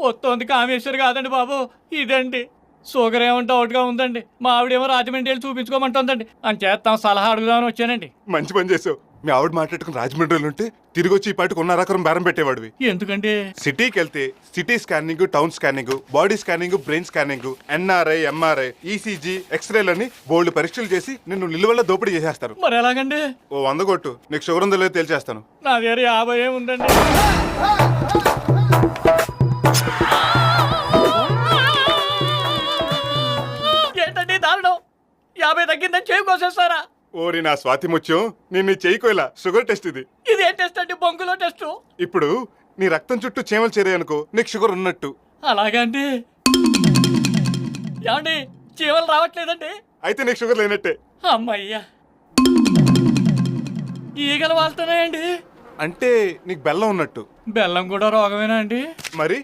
వస్తోంది కామేశ్వరి కాదండి బాబు. ఇదండి షుగర్ ఏమంటే ఒకటిగా ఉందండి. మా ఆవిడేమో రాజమండ్రి వెళ్ళి చూపించుకోమంటుందండి. అని చేస్తాం సలహా అడుగుదామని వచ్చానండి. మంచి పని చేసావు. మీ ఆవిడ మాట్లాడుకుని రాజమండ్రిలో ఉంటే తిరిగి వచ్చి ఈ పాటికి ఉన్న రకం బేరం పెట్టేవాడివి. ఎందుకండి? సిటీకి వెళ్తే city scanning town scanning body scanning brain scanning NRI MRI ECG ఎక్స్రేలని బోల్డ్ పరీక్షలు చేసి నిన్ను నిలువల్ల దోపిడీ చేసేస్తారు. మరి ఎలాగండి? ఓ వంద కొట్టు. నీకు షుగర్ ఉందో లేదో తేల్చేస్తాను. నా దగ్గర యాభై ఏమి ఉందండి. యాభై తగ్గిందని చేయి కోసేస్తారా? ఓరి నా స్వాతి ముత్యం నిన్ను చేయకోలా షుగర్ టెస్ట్ ఇది. ఇది ఏ టెస్ట్ అండి? బొంగులో టెస్ట్? ఇప్పుడు నీ రక్తం చుట్టూ చీమలు చేరాయనుకో నీకు షుగర్ ఉన్నట్టు. అలాగండి ఏమండి చీమలు రావట్లేదండి? అయితే నీకు షుగర్ లేనట్టే. అమ్మయ్యా. ఈగలు వాళ్తున్నాయండి. అంటే నీకు బెల్లం ఉన్నట్టు. బెల్లం కూడా రోగమేనా అండి? మరి?